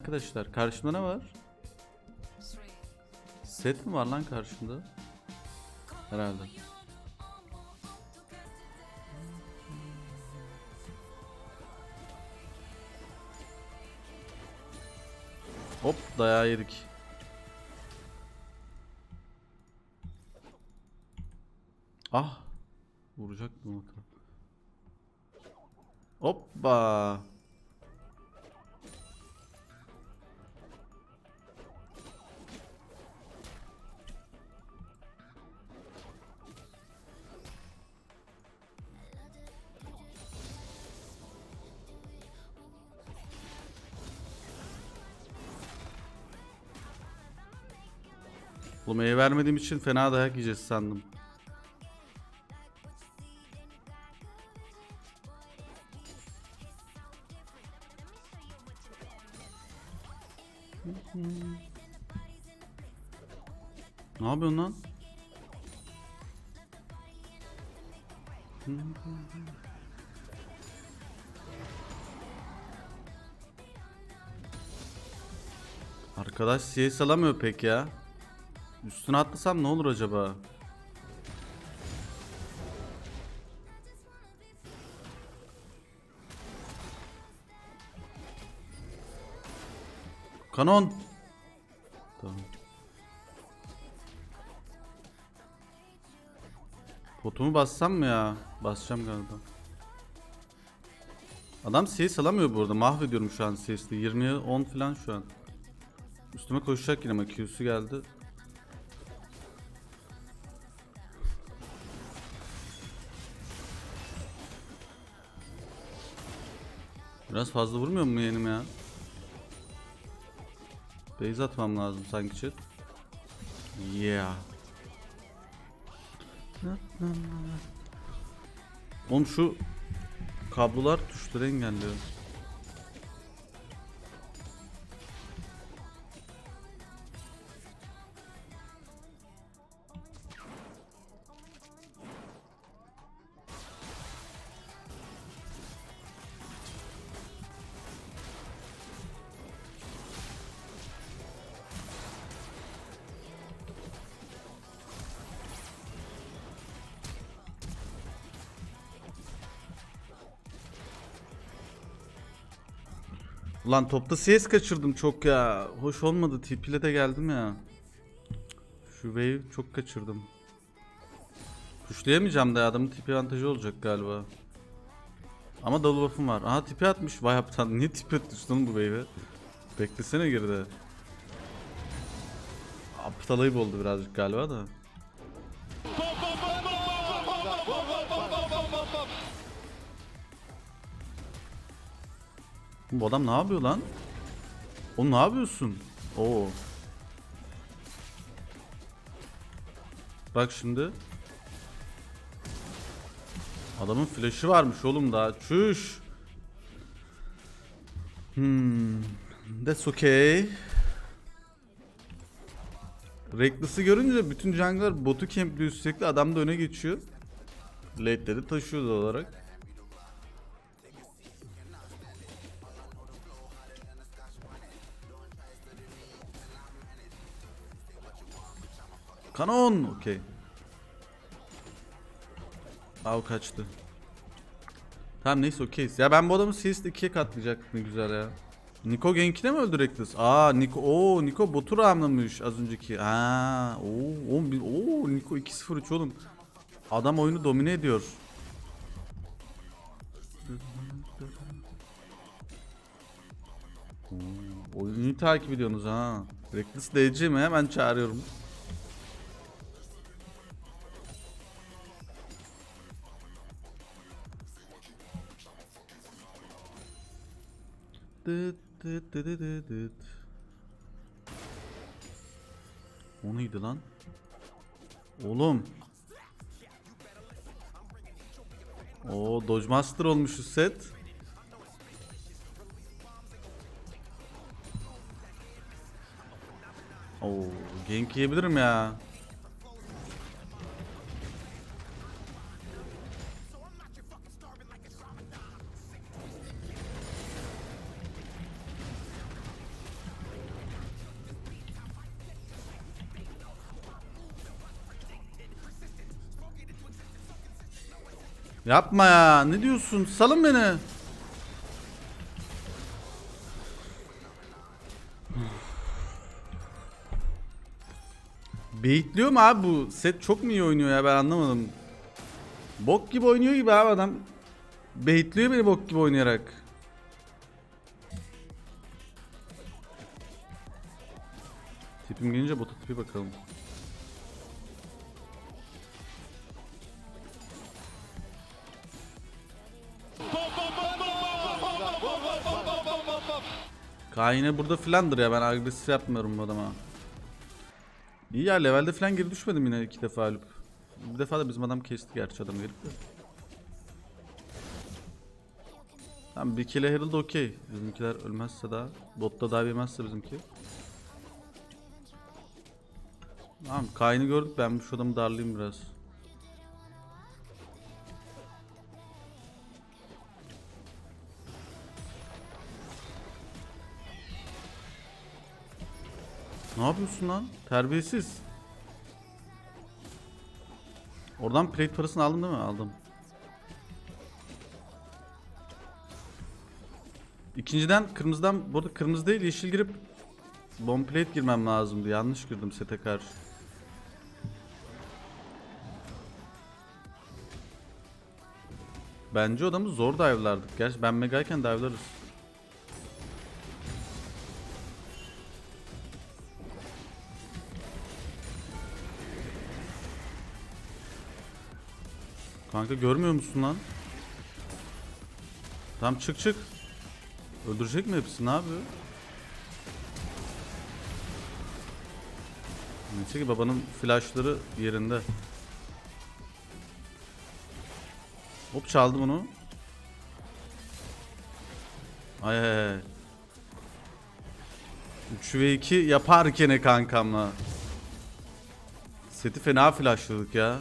Arkadaşlar karşımda ne var? Set mi var lan karşımda? Herhalde. Hop dayağı yedik. Ah. Vuracaktım o taraf. Hoppa. Oğlum E vermediğim için fena dayak yiyeceğiz sandım. Ne yapıyorsun lan? Arkadaş CS alamıyor pek ya. Üstüne atlasam ne olur acaba? Kanon. Tamam. Potumu bassam mı ya? Basacağım galiba. Adam CS alamıyor bu arada. Mahvediyorum şu an CS'de. 20'ye 10 falan şu an. Üstüme koşacak yine ama Q'su geldi. Biraz fazla vurmuyor mu yeğenim ya? Base atmam lazım sanki chat. Yeah. Oğlum şu kablolar tuşları engelliyor. Ulan topta CS kaçırdım çok ya. Hoş olmadı. TP de geldim ya. Şu wave çok kaçırdım. Tuşlayamayacağım da adamın tipi avantajı olacak galiba. Ama double buff'um var. Aha tipi atmış. Vay aptal. Niye tipi atmış lan bu wave'e? Beklesene geride. Aptal ayıp oldu birazcık galiba da. Bu adam ne yapıyor lan? Oğlum ne yapıyorsun? Oo. Bak şimdi. Adamın flash'ı varmış oğlum daha. Çüş. Hmm. That's okay. Reckless'ı görünce bütün jungler botu campliyor sürekli adam da öne geçiyor. Late'leri taşıyor doğal olarak. Kanon. Okey. Av kaçtı. Tamam neyse okeyiz. Ya ben bu adamı CS 2'ye katlayacak ne güzel ya. Niko Genk'ine mi öldü Reckless? Aa Niko o Niko botu ramlamış az önceki. Aa o 11 o Niko 2-0-3 oğlum. Adam oyunu domine ediyor. Oyunu takip ediyorsunuz ha. Reckless DC mi? Hemen çağırıyorum. Dıt dıt dıt dıt dıt. O neydi lan? Oğlum. O Dodge Master olmuş set. Oo, gank yiyebilirim ya. Yapma ya. Ne diyorsun? Salın beni. Baitliyor mu abi bu? Set çok mu iyi oynuyor ya ben anlamadım. Bok gibi oynuyor gibi abi adam. Baitliyor beni bok gibi oynayarak. Tipim gelince bota tipi bakalım. Kaine burada filandır ya ben agresif yapmıyorum bu adama. İyi ya levelde falan geri düşmedim yine iki defa ölüp. Bir defa da bizim adam kesti gerçi adam gelip de. Tamam bir kere Herald okey. Bizimkiler ölmezse daha. Botta daha yemezse bizimki. Tamam Kayn'ı gördük ben şu adamı darlayayım biraz. Ne yapıyorsun lan? Terbiyesiz. Oradan plate parasını aldın değil mi? Aldım. İkinciden kırmızıdan, burada kırmızı değil yeşil girip bomb plate girmem lazımdı. Yanlış girdim sete karşı. Bence odamı zor dive'lardık. Gerçi ben megayken dive'larız. Kanka görmüyor musun lan? Tamam çık çık. Öldürecek mi hepsini ne yapıyor? Neyse ki babanın flashları yerinde. Hop çaldım onu. Ay ay ay. 3 ve 2 yaparken kankamla. Seti fena flashladık ya.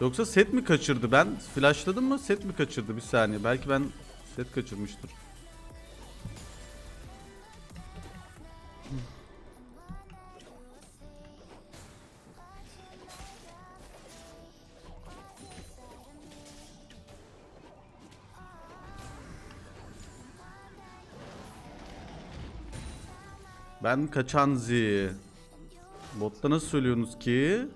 Yoksa set mi kaçırdı? Ben flashladım mı? Set mi kaçırdı? Bir saniye. Belki ben set kaçırmıştır. Ben kaçan Z. Botta nasıl söylüyorsunuz ki?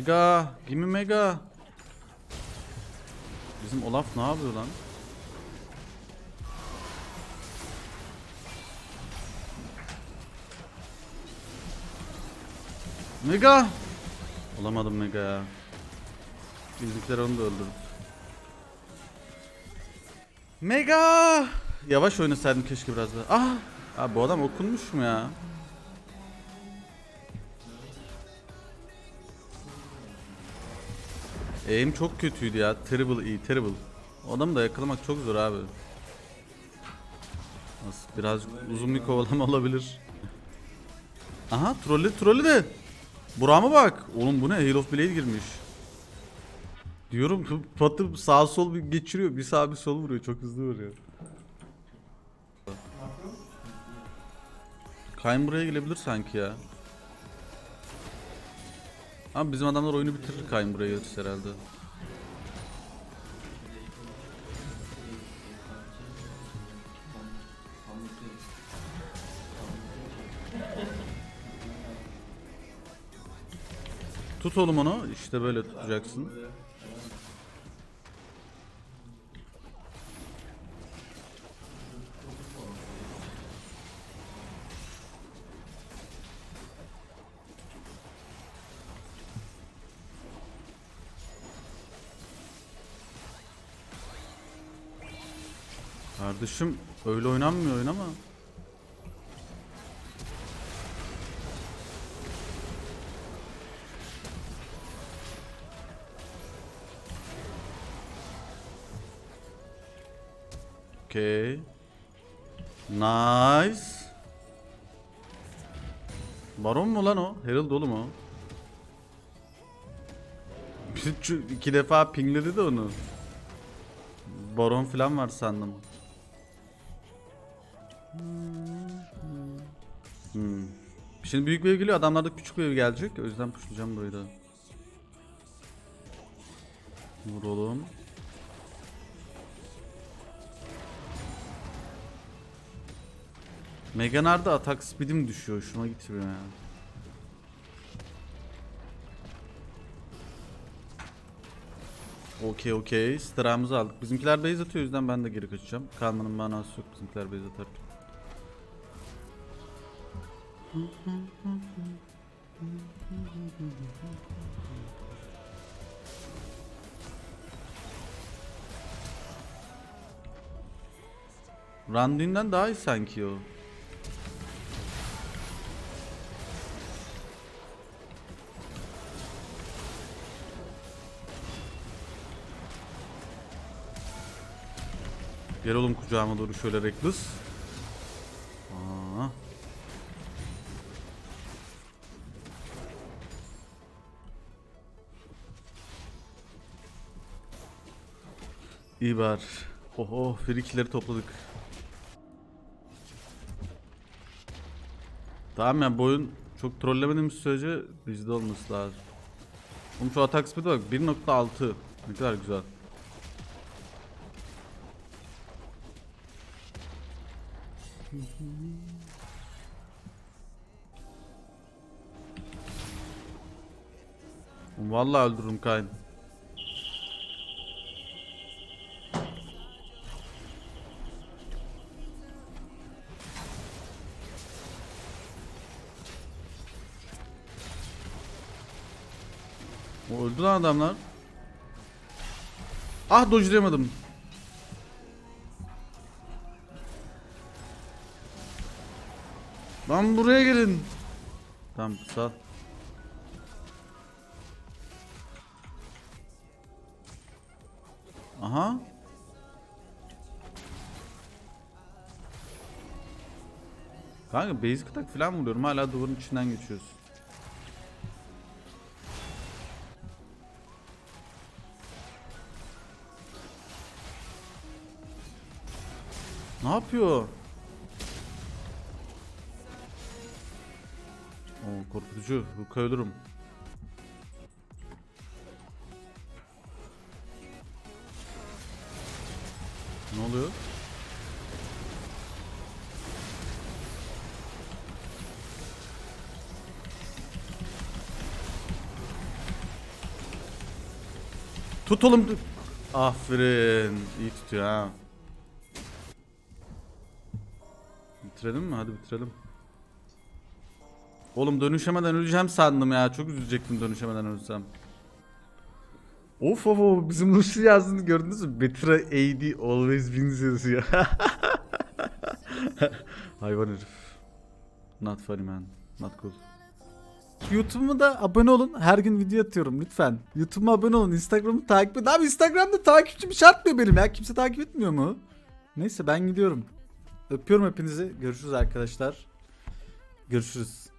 Mega, gimme mega. Bizim Olaf ne yapıyor lan? Mega. Olamadım Mega ya. Bizimkiler onu da öldürdü. Mega. Yavaş oynasaydım keşke biraz daha. Ah. Abi bu adam okunmuş mu ya? Aim çok kötüydü ya. Terrible iyi, terrible. O adamı da yakalamak çok zor abi. Nasıl biraz uzun bir kovalama olabilir. Aha trollü trollü de. Burak'a bak. Oğlum bu ne? Hail of Blade girmiş. Diyorum patı sağ sol bir geçiriyor. Bir sağ bir sol vuruyor. Çok hızlı vuruyor. Kayn buraya gelebilir sanki ya. Ama bizim adamlar oyunu bitirir Kayn buraya gelirse herhalde. Tut oğlum onu. İşte böyle tutacaksın. Kardeşim öyle oynanmıyor oyun ama. Okay. Nice. Baron mu lan o? Herald oğlum o. Bir- iki defa pingledi de onu. baron falan var sandım. Şimdi büyük bir ev geliyor. Adamlarda küçük bir ev gelecek. O yüzden pushlayacağım burayı da. Vuralım. Meganar'da atak speed'im düşüyor. Şuna gitmiyor ya. Okey okey. Stramızı aldık. Bizimkiler base atıyor o yüzden ben de geri kaçacağım. Kalmanın manası yok bizimkiler base atarken. Randuin'den daha iyi sanki o. Gel oğlum kucağıma doğru şöyle reckless. İyi var. Oho frikleri topladık. Tamam ya bu oyun çok trollemediğimiz sürece bizde olması lazım. Oğlum şu atak speed'e bak 1.6 ne kadar güzel. Vallahi öldürürüm Kayn. O öldü lan adamlar. Ah dodge'layamadım. Lan buraya gelin. Tamam sağ. Aha. Kanka basic attack falan vuruyorum hala duvarın içinden geçiyoruz. Ne yapıyor? Oo korkutucu. Hulk'a ölürüm. Ne oluyor? Tut oğlum. Aferin. İyi tutuyor ha. Bitirelim mi? Hadi bitirelim. Oğlum dönüşemeden öleceğim sandım ya. Çok üzülecektim dönüşemeden ölsem. Of of of bizim Lucy yazdığını gördünüz mü? Betra AD always wins yazıyor. Hayvan herif. Not funny man. Not cool. YouTube'uma da abone olun. Her gün video atıyorum lütfen. YouTube'uma abone olun. Instagram'ı takip edin. Abi Instagram'da takipçim şart mı benim ya? Kimse takip etmiyor mu? Neyse ben gidiyorum. Öpüyorum hepinizi. Görüşürüz arkadaşlar. Görüşürüz.